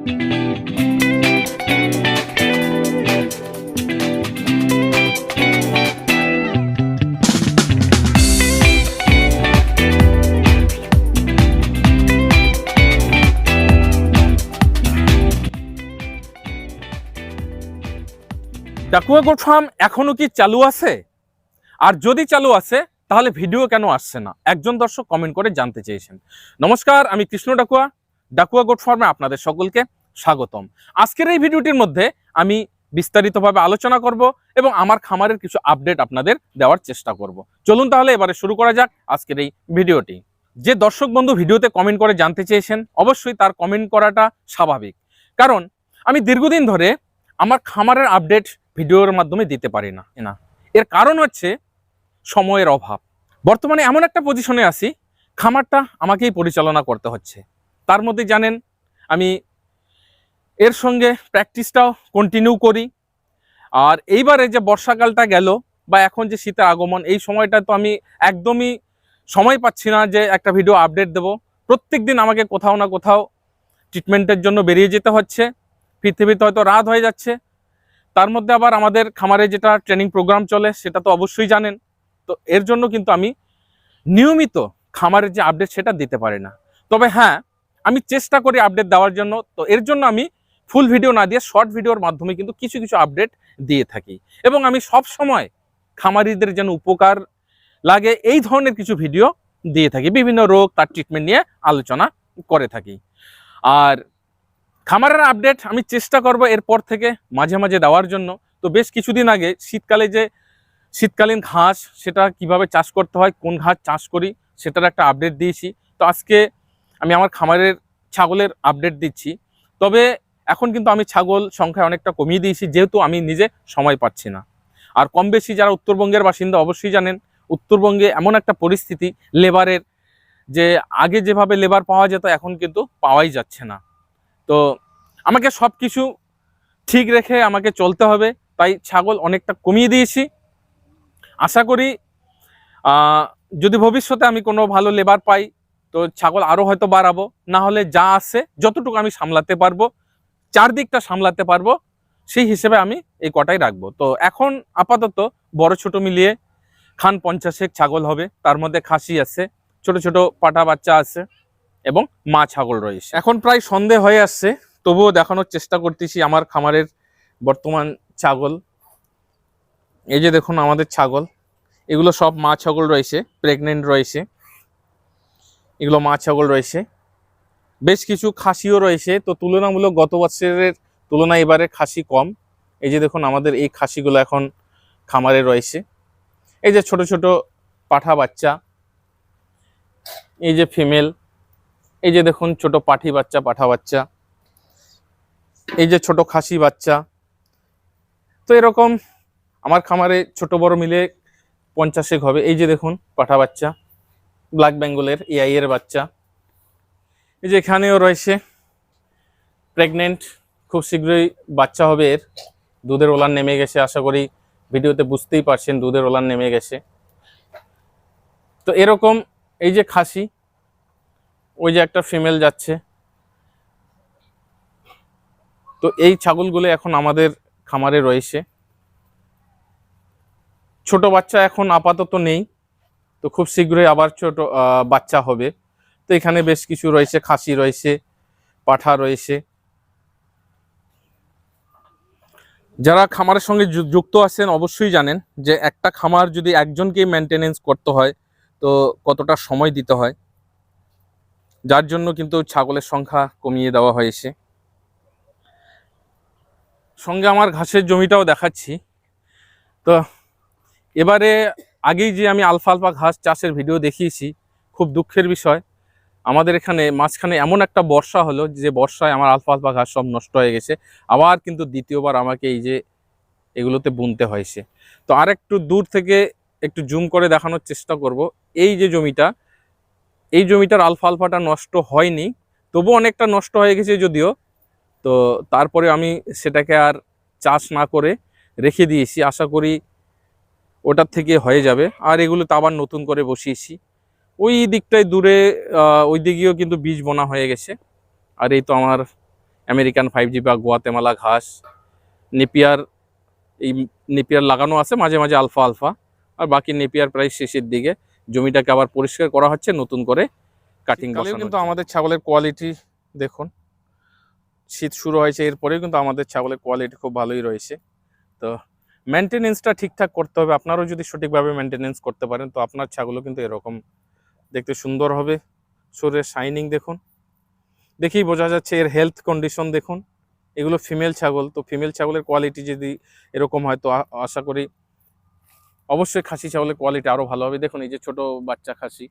Dakua goat farm এখনও কি চালু আছে? আর যদি চালু আছে, তাহলে ভিডিও কেন আসছে না? একজন দর্শক কমেন্ট করে জানতে চেয়েছেন। নমস্কার, আমি কৃষ্ণ ডাকুয়া ডাকুয়া গোট ফার্মে আপনাদের সকলকে স্বাগতম। আজকের এই ভিডিওটির মধ্যে আমি বিস্তারিতভাবে আলোচনা করব এবং আমার খামারের কিছু আপডেট আপনাদের দেওয়ার চেষ্টা করব। চলুন তাহলে এবারে শুরু করা যাক আজকের এই ভিডিওটি। যে দর্শক বন্ধু ভিডিওতে কমেন্ট করে জানতে চেয়েছেন, অবশ্যই তার কমেন্ট করাটা স্বাভাবিক। কারণ আমি দীর্ঘদিন ধরে আমার খামারের আপডেট ভিডিওর মাধ্যমে দিতে পারি না না। এর কারণ হচ্ছে সময়ের অভাব। বর্তমানে এমন একটা পজিশনে আছি, খামারটা আমাকেই পরিচালনা করতে হচ্ছে। তার মধ্যে জানেন, আমি এর সঙ্গে প্র্যাকটিসটাও কন্টিনিউ করি। আর এইবারে যে বর্ষাকালটা গেল বা এখন যে শীতের আগমন, এই সময়টা তো আমি একদমই সময় পাচ্ছি না যে একটা ভিডিও আপডেট দেব। প্রত্যেক দিন আমাকে কোথাও না কোথাও ট্রিটমেন্টের জন্য বেরিয়ে যেতে হচ্ছে। ফিরতে হয়তো রাত হয়ে যাচ্ছে। তার মধ্যে আবার আমাদের খামারে যেটা ট্রেনিং প্রোগ্রাম চলে, সেটা তো অবশ্যই জানেন। তো এর জন্য কিন্তু আমি নিয়মিত খামারের যে আপডেট সেটা দিতে পারি না। তবে হ্যাঁ আমি চেষ্টা করি আপডেট দেওয়ার জন্য। তো এর জন্য আমি ফুল ভিডিও না দিয়ে শর্ট ভিডিওর মাধ্যমে কিন্তু কিছু কিছু আপডেট দিয়ে থাকি। এবং আমি সব সময় খামারিদের যেন উপকার লাগে, এই ধরনের কিছু ভিডিও দিয়ে থাকি। বিভিন্ন রোগ, তার ট্রিটমেন্ট নিয়ে আলোচনা করে থাকি। আর খামারের আপডেট আমি চেষ্টা করব এরপর থেকে মাঝে মাঝে দেওয়ার জন্য। তো বেশ কিছুদিন আগে শীতকালে যে শীতকালীন ঘাস, সেটা কীভাবে চাষ করতে হয়, কোন ঘাস চাষ করি, সেটার একটা আপডেট দিয়েছি। তো আজকে আমি আমার খামারের ছাগলের আপডেট দিচ্ছি। তবে এখন কিন্তু আমি ছাগল সংখ্যা অনেকটা কমিয়ে দিয়েছি, যেহেতু আমি নিজে সময় পাচ্ছি না। আর কম বেশি যারা উত্তরবঙ্গের বাসিন্দা অবশ্যই জানেন, উত্তরবঙ্গে এমন একটা পরিস্থিতি, লেবারের যে আগে যেভাবে লেবার পাওয়া যেত, এখন কিন্তু পাওয়াই যাচ্ছে না। তো আমাকে সব কিছু ঠিক রেখে আমাকে চলতে হবে, তাই ছাগল অনেকটা কমিয়ে দিয়েছি। আশা করি যদি ভবিষ্যতে আমি কোনো ভালো লেবার পাই তো ছাগল আরও হয়তো বাড়াবো। না হলে যা আছে, যতটুকু আমি সামলাতে পারব, চারদিকটা সামলাতে পারব, সেই হিসেবে আমি এই কটাই রাখব। তো এখন আপাতত বড় ছোট মিলিয়ে খান পঞ্চাশেক ছাগল হবে। তার মধ্যে খাসি আছে, ছোট ছোট পাটা বাচ্চা আছে এবং মা ছাগল রয়েছে। এখন প্রায় সন্ধে হয়ে আসছে, তবুও দেখানোর চেষ্টা করতেছি আমার খামারের বর্তমান ছাগল। এই যে দেখুন আমাদের ছাগল, এগুলো সব মা ছাগল রয়েছে প্রেগনেন্ট রয়েছে। এগুলো মা ছাগল রয়েছে। বেশ কিছু খাসিও রয়েছে। তো তুলনামূলক গত বছরের তুলনায় এবারে খাসি কম। এই যে দেখুন, আমাদের এই খাসিগুলো এখন খামারে রয়েছে। এই যে ছোট ছোট পাঠা বাচ্চা, এই যে ফিমেল, এই যে দেখুন, ছোট পাঠি বাচ্চা, পাঠা বাচ্চা, এই যে ছোট খাসি বাচ্চা। তো এরকম আমার খামারে ছোট বড় মিলে পঞ্চাশেক হবে। এই যে দেখুন, পাঠা বাচ্চা। ব্ল্যাক বেঙ্গলের এআই এর বাচ্চা। এই যে এখানেও রয়েছে। প্রেগনেন্ট খুব শীঘ্রই বাচ্চা হবে এর। দুধের ওলান নেমে গেছে, আশা করি ভিডিওতে বুঝতেই পারছেন, দুধের ওলান নেমে গেছে। তো এরকম এই যে খাসি, ওই যে একটা ফিমেল যাচ্ছে। তো এই ছাগলগুলো এখন আমাদের খামারে রয়েছে। ছোট বাচ্চা এখন আপাতত নেই। তো খুব শীঘ্রই আবার ছোট বাচ্চা হবে। তো এখানে বেশ কিছু রয়েছে, খাসি রয়েছে, পাঠা রয়েছে। যারা খামারের সঙ্গে যুক্ত আছেন অবশ্যই জানেন যে একটা খামার যদি একজনকেই মেনটেনেন্স করতে হয়, তো কতটা সময় দিতে হয়। যার জন্য কিন্তু ছাগলের সংখ্যা কমিয়ে দেওয়া হয়েছে। সঙ্গে আমার ঘাসের জমিটাও দেখাচ্ছি। তো এবারে আগেই যে আমি আলফা আলফা ঘাস চাষের ভিডিও দেখিয়েছি, খুব দুঃখের বিষয়। আমাদের এখানে মাঝখানে এমন একটা বর্ষা হলো যে বর্ষায় আমার আলফা আলফা ঘাস সব নষ্ট হয়ে গেছে। আবার কিন্তু দ্বিতীয়বার আমাকে এই যে এগুলোতে বুনতে হয়েছে। তো আর একটু দূর থেকে একটু জুম করে দেখানোর চেষ্টা করব। এই যে জমিটা, এই জমিটার আলফা আলফাটা নষ্ট হয়নি তবু অনেকটা নষ্ট হয়ে গেছে যদিও। তো তারপরে আমি সেটাকে আর চাষ না করে রেখে দিয়েছি। আশা করি ওটার থেকে হয়ে যাবে। আর এগুলো তো আবার নতুন করে বসিয়েছি। ওই দিকটায় দূরে ওই দিকেও কিন্তু বীজ বোনা হয়ে গেছে। আর এই তো আমার আমেরিকান ফাইভ জি বা গোয়াতেমালা ঘাস নেপিয়ার এই নেপিয়ার লাগানো আছে মাঝে মাঝে আলফা আলফা আর বাকি নেপিয়ার প্রায় শেষের দিকে। জমিটাকে আবার পরিষ্কার করা হচ্ছে নতুন করে কাটিং কিন্তু আমাদের ছাগলের কোয়ালিটি দেখুন। শীত শুরু হয়েছে এরপরেও কিন্তু আমাদের ছাগলের কোয়ালিটি খুব ভালোই রয়েছে। তো মেনটেনেন্সটা ঠিকঠাক করতে হবে। আপনারও যদি সঠিকভাবে মেনটেনেন্স করতে পারেন, তো আপনার ছাগলও কিন্তু এরকম। দেখতে সুন্দর হবে। শরীরের শাইনিং দেখুন। দেখেই বোঝা যাচ্ছে এর হেলথ কন্ডিশন দেখুন। এগুলো ফিমেল ছাগল, তো ফিমেল ছাগলের কোয়ালিটি যদি এরকম হয়, তো আশা করি অবশ্যই খাসি ছাগলের কোয়ালিটি আরও ভালো হবে। দেখুন, এই যে ছোট বাচ্চা খাসি।